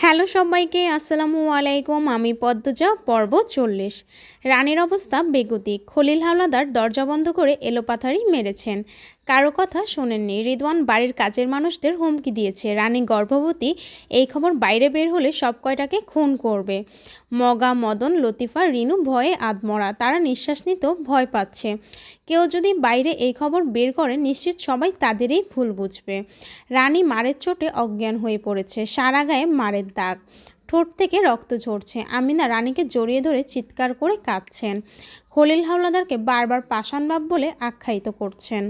Hello সবাইকে, আসসালামু আলাইকুম। আমি পদ্মজা, পর্ব চল্লিশ। রানীর অবস্থা বেগতিক। খলিল হাওলাদার দরজা বন্ধ করে এলোপাথারি মেরেছেন। কারও কথা শোনেননি। রিদওয়ান বাড়ির কাজের মানুষদের হুমকি দিয়েছে। রানী গর্ভবতী, এই খবর বাইরে বের হলে সব কয়টাকে খুন করবে। মগা মদন, লতিফা, রিনু ভয়ে আদমরা তারা নিঃশ্বাস নিতেও ভয় পাচ্ছে। কেউ যদি বাইরে এই খবর বের করে, নিশ্চিত সবাই তাদেরই ভুল বুঝবে। রানী মারের চোটে অজ্ঞান হয়ে পড়েছে। সারা গায়ে মারের দাগ। ঠোঁট থেকে রক্ত ঝরছে। আমিনা রানীকে জড়িয়ে ধরে চিৎকার করে কাঁদছেন। খলিল হাওলাদারকে বারবার পাষাণবাব বলে আখ্যায়িত করছেন।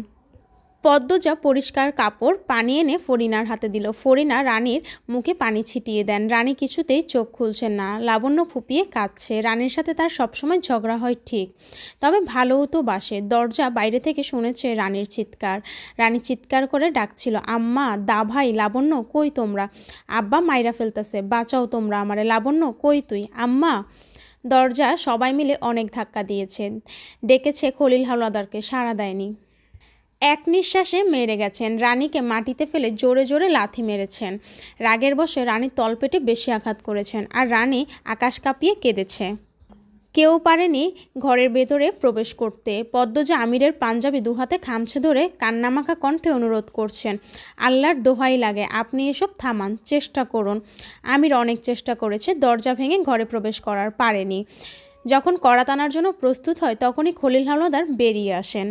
পদ্মজা পরিষ্কার কাপড়, পানি এনে ফরিনার হাতে দিল। ফরিনা রানীর মুখে পানি ছিটিয়ে দেন। রানী কিছুতেই চোখ খুলছেন না। লাবণ্য ফুপিয়ে কাঁদছে। রানীর সাথে তার সবসময় ঝগড়া হয় ঠিক। তবে ভালোও তো বাসে। দরজা বাইরে থেকে শুনেছে রানীর চিৎকার। রানী চিৎকার করে ডাকছিল, আম্মা, দা ভাই, লাবণ্য কই তোমরা? আব্বা মাইরা ফেলতেছে, বাঁচাও তোমরা আমারে। লাবণ্য, কই তুই? আম্মা। দরজা সবাই মিলে অনেক ধাক্কা দিয়েছেন ডেকেছে খলিল হাওলাদারকে সাড়া দেয়নি। এক নিঃশ্বাসে মেরে গেছেন। রানীকে মাটিতে ফেলে জোরে জোরে লাথি মেরেছেন। রাগের বসে রানী তলপেটে বেশি আঘাত করেছেন আর রানী আকাশ কাঁপিয়ে কেঁদেছে। কেউ পারেনি ঘরের ভেতরে প্রবেশ করতে। পদ্মজা আমিরের পাঞ্জাবি দুহাতে খামছে ধরে কান্নামাখা কণ্ঠে অনুরোধ করছেন, আল্লাহর দোহাই লাগে, আপনি এসব থামান, চেষ্টা করুন। আমির অনেক চেষ্টা করেছে, দরজা ভেঙে ঘরে প্রবেশ করার পারেনি। যখন কড়া টানার জন্য প্রস্তুত হয়, তখনই খলিল হাওলাদার বেরিয়ে আসেন।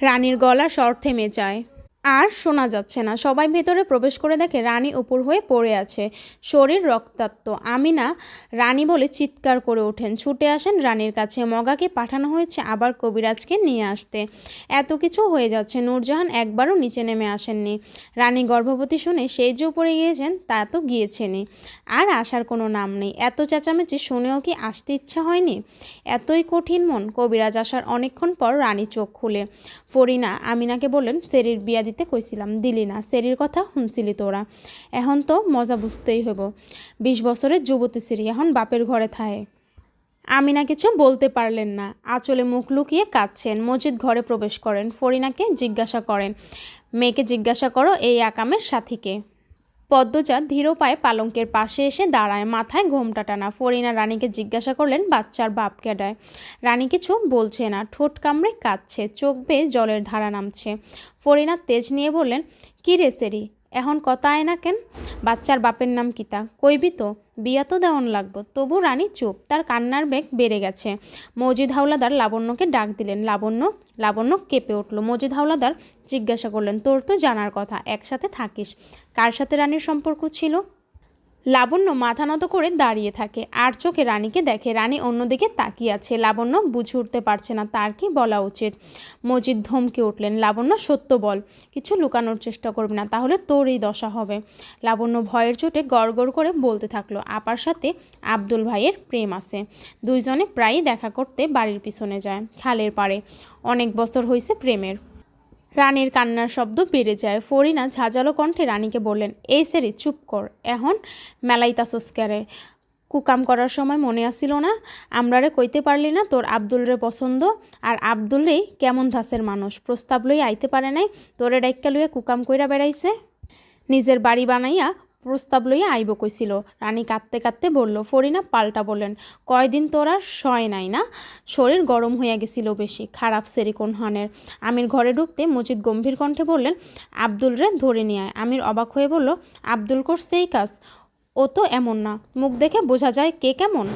রানীর গলা স্বর থেমে যায় আর শোনা যাচ্ছে না। সবাই ভেতরে প্রবেশ করে দেখে রানী উপর হয়ে পড়ে আছে। শরীর রক্তাক্ত। আমিনা রানী বলে চিৎকার করে ওঠেন। ছুটে আসেন রানীর কাছে। মগাকে পাঠানো হয়েছে আবার কবিরাজকে নিয়ে আসতে। এত কিছু হয়ে যাচ্ছে। নূরজাহান একবারও নিচে নেমে আসেননি। রানী গর্ভবতী শুনে সেই যে উপরে গিয়েছেন, তা তো গিয়েছেনই। আর আসার কোনো নাম নেই। এত চেঁচামেচি শুনেও কি আসতে ইচ্ছা হয়নি? এতই কঠিন মন। কবিরাজ আসার অনেকক্ষণ পর রানী চোখ খুলে। ফরিনা আমিনাকে বললেন, সেরির বিয়া দিতে কইছিলাম, দিলি না, সেরির কথা শুনছিলি তোরা। এখন তো মজা বুঝতেই হইব। বিশ বছরের যুবতী সিরি এখন বাপের ঘরে থায়। আমিনা কিছু বলতে পারলেন না। আঁচলে মুখ লুকিয়ে কাঁদছেন মজিদ ঘরে প্রবেশ করেন, ফরিনাকে জিজ্ঞাসা করেন, মেয়েকে জিজ্ঞাসা করো এই আকামের সাথীকে। পদ্মজা ধীর পায়ে পালঙ্কের পাশে এসে দাঁড়ায় মাথায় ঘোমটা টানা। ফরিনা রানীকে জিজ্ঞাসা করলেন, বাচ্চার বাপ কেডায়? রানী কিছু বলছে না, ঠোঁট কামড়ে কাঁদছে, চোখ বেয়ে জলের ধারা নামছে। ফরিনা তেজ নিয়ে বললেন, কী রে সেরি এখন কথা আয় না কেন? বাচ্চার বাপের নাম কিতা? কইবি তো, বিয়া তো দেওয়ান লাগবো। তবু রানী চুপ, তার কান্নার বেগ বেড়ে গেছে। মজিদ হাওলাদার লাবণ্যকে ডাক দিলেন। লাবণ্য লাবণ্য কেঁপে উঠল। মজিদ হাওলাদার জিজ্ঞাসা করলেন, তোর তো জানার কথা, একসাথে থাকিস। কার সাথে রানীর সম্পর্ক ছিল? লাবণ্য মাথা নত করে দাঁড়িয়ে থাকে। আর চোখে রানীকে দেখে রানী অন্যদিকে তাকিয়ে আছে। লাবণ্য বুঝে উঠতে পারছে না তার কি বলা উচিত। মজিদ ধমকে উঠলেন, লাবণ্য, সত্য বল। কিছু লুকানোর চেষ্টা করবে না, তাহলে তোরই দশা হবে। লাবণ্য ভয়ের চোটে গড় করে বলতে থাকল, আপার সাথে আব্দুল ভাইয়ের প্রেম আছে। দুইজনে প্রায়ই দেখা করতে বাড়ির পিছনে যায়, খালের পাড়ে। অনেক বছর হয়েছে প্রেমের। রানীর কান্নার শব্দ বেড়ে যায়। ফরিনা ঝাঁঝালো কণ্ঠে রানীকে বললেন, এই সেরি, চুপ কর। এখন মেলাইতা ক্যারে। কুকাম করার সময় মনে আসিল না, আমরারে কইতে পারলি না তোর আবদুলরে পছন্দ। আর আবদুলরেই কেমন ধাসের মানুষ, প্রস্তাব লই আইতে পারে নাই, তোরে ডাইক্কা লইয়া কুকাম কইরা বেড়াইছে। নিজের বাড়ি বানাইয়া প্রস্তাব লইয়া আইব কইছিল। রানী কাঁদতে কাঁদতে বলল, ফরিনা পাল্টা বললেন, কয়দিন তোর আর শয় নাই না? শরীর গরম হইয়া গেছিল বেশি, খারাপ সেরিকোন হনের। আমির ঘরে ঢুকতে মজিদ গম্ভীর কণ্ঠে বললেন, আব্দুল রে, ধরে নিয়ে আয়। আমির অবাক হয়ে বলল, আব্দুল করছে এই কাজ? ও তো এমন না। মুখ দেখে বোঝা যায় কে কেমন?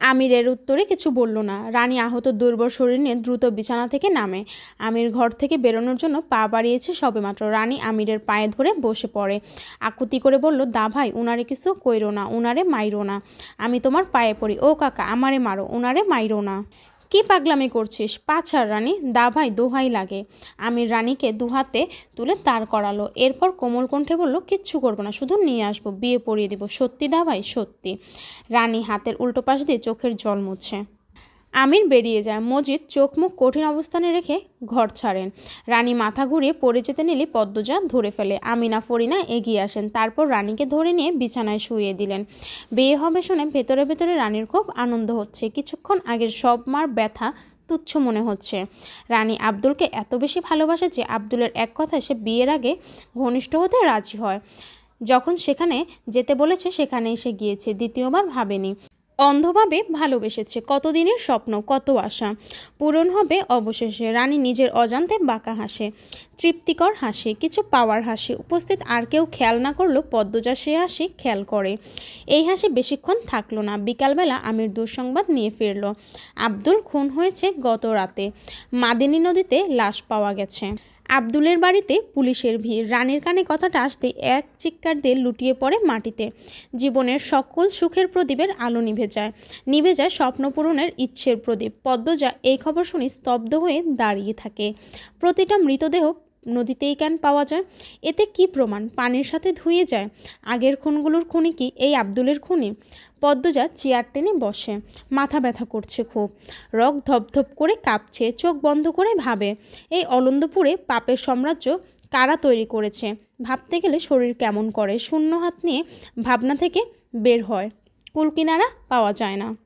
আমিরের উত্তরে কিছু বলল না। রানী আহত দুর্বল শরীর নিয়ে দ্রুত বিছানা থেকে নামে। আমির ঘর থেকে বেরোনোর জন্য পা বাড়িয়েছে সবেমাত্র। রানী আমিরের পায়ে ধরে বসে পড়ে। আকুতি করে বলল, দা ভাই, উনারে কিছু কইরো না, উনারে মাইরো না। আমি তোমার পায়ে পড়ি। ও কাকা, আমারে মারো, উনারে মাইরো না। কি পাগলামি করছিস? পাছার রানী দাভাই দোহাই লাগে। আমির রানীকে দুহাতে তুলে তার করালো। এরপর কোমল কণ্ঠে বলল, কিচ্ছু করব না, শুধু নিয়ে আসব, বিয়ে পড়িয়ে দিব। সত্যি দা ভাই সত্যি। রানী হাতের উল্টো পাশ দিয়ে চোখের জল মুছে। আমির বেরিয়ে যায়। মজিদ চোখ মুখ কঠিন অবস্থানে রেখে ঘর ছাড়েন। রানী মাথা ঘুরিয়ে পড়ে যেতে নিলে পদ্মজা ধরে ফেলে। আমিনা, ফরিনা এগিয়ে আসেন। তারপর রানীকে ধরে নিয়ে বিছানায় শুয়ে দিলেন। বিয়ে হবে শুনে ভেতরে ভেতরে রানীর খুব আনন্দ হচ্ছে। কিছুক্ষণ আগের সব মার ব্যথা তুচ্ছ মনে হচ্ছে। রানী আব্দুলকে এত বেশি ভালোবাসে যে আব্দুলের এক কথায় সে বিয়ের আগে ঘনিষ্ঠ হতে রাজি হয়। যখন সেখানে যেতে বলেছে সেখানে এসে গিয়েছে, দ্বিতীয়বার ভাবেনি। অন্ধভাবে ভালোবেসেছে। কতদিনের স্বপ্ন, কত আশা। পূরণ হবে অবশেষে। রানী নিজের অজান্তে বাঁকা হাসে, তৃপ্তিকর হাসি, কিছু পাওয়ার হাসি। উপস্থিত আর কেউ খেয়াল না করলেও পদ্মজা সে হাসি খেয়াল করে। এই হাসি বেশিক্ষণ থাকল না। বিকালবেলা আমির দুঃসংবাদ নিয়ে ফিরল। আব্দুল খুন হয়েছে গত রাতে। মাদিনী নদীতে লাশ পাওয়া গেছে। আব্দুলের বাড়িতে পুলিশের ভিড়। রানের কানে কথাটা আসতে এক চিৎকার দিয়ে লুটিয়ে পড়ে মাটিতে। জীবনের সকল সুখের প্রদীপের আলো নিভে যায়। নিভে যায় স্বপ্ন পূরণের ইচ্ছের প্রদীপ। পদ্মজা এই খবর শুনে স্তব্ধ হয়ে দাঁড়িয়ে থাকে। প্রতিটা মৃতদেহ নদীতেই কেন পাওয়া যায়? এতে কি প্রমাণ? পানির সাথে ধুয়ে যায়? আগের খুনগুলোর খুনি কি? এই আব্দুলের খুনি? পদ্মজা চেয়ার টেনে বসে। মাথা ব্যথা করছে খুব। রক ধপধপ করে কাঁপছে, চোখ বন্ধ করে ভাবে। এই অলন্দপুরে পাপের সাম্রাজ্য কারা তৈরি করেছে? ভাবতে গেলে শরীর কেমন করে? শূন্য হাত নিয়ে ভাবনা থেকে বের হয়। কুলকিনারা পাওয়া যায় না।